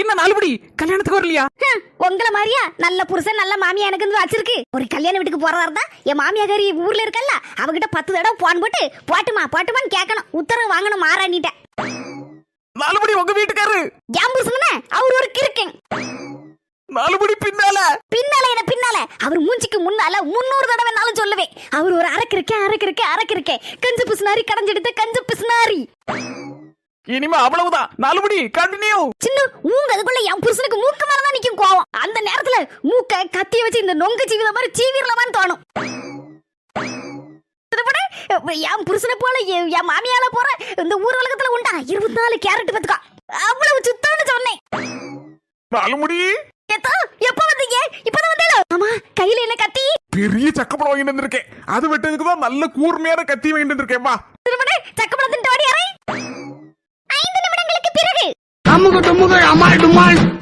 என்ன நாலுபடி? கல்யாணத்துக்கு வரலையா? உங்களை மாதிரியா? நல்ல புருஷன் நல்ல மாமியா எனக்கு வந்து வச்சிருக்கு. ஒரு கல்யாண வீட்டுக்கு போறதா இருந்தா என் மாமியாக்காரி ஊர்ல இருக்கல்ல அவகிட்ட பத்து தடவை போன் போட்டு போட்டுமா போட்டுமான்னு கேட்கணும். உத்தரவு வாங்கணும் மாறாண்டிட்டேன் நாலுபடி உங்க வீட்டுக்காரு என் புருஷன் அவர் ஒரு கிறுக்கன். நாலுபடி பின்னால. பின்னால என்ன பின்னால? அவர் மூஞ்சிக்கு முன்னால முன்னூறு தடவை நாளும் சொல்லுவேன். அவர் ஒரு அரக்கிருக்கே அரக்கிருக்கே அரக்கிருக்கே கஞ்சு பிசுனாரி கடைஞ்செடுத்த கஞ்சு பிசுனாரி. இனிமே அவ்வளவுதான். நாலுபடி கண்டினியூ சின்ன மூங்க அதுக்குள்ள என் புருஷனுக்கு மூக்கு மேலதான் நிக்கும் கோவம். அந்த நேரத்துல மூக்க கத்திய வச்சு இந்த நொங்க சீவித மாதிரி சீவிரலாமான்னு தோணும். என் புருஷனை போல என் மாமியால போற இந்த ஊர் உலகத்துல உண்டா? இருபத்தி நாலு கேரட் பத்துக்கா. அவ்வளவு சுத்தம்னு சொன்னேன். நாலுமுடி ஏத்தா எப்ப வந்தீங்க? இப்பதான் வந்தேன். ஆமா கையில என்ன கத்தி? பெரிய சக்கப்படம் வாங்கிட்டு வந்திருக்கேன். அது வெட்டதுக்கு தான் நல்ல கூர்மையான கத்தி வாங்கிட்டு வந்திருக்கேன். வா. திருமணே சக்கமடத்தின் வாடி அறை ஐந்து நிமிடங்களுக்கு பிறகு அமுக டுமுக அமால் டுமால்.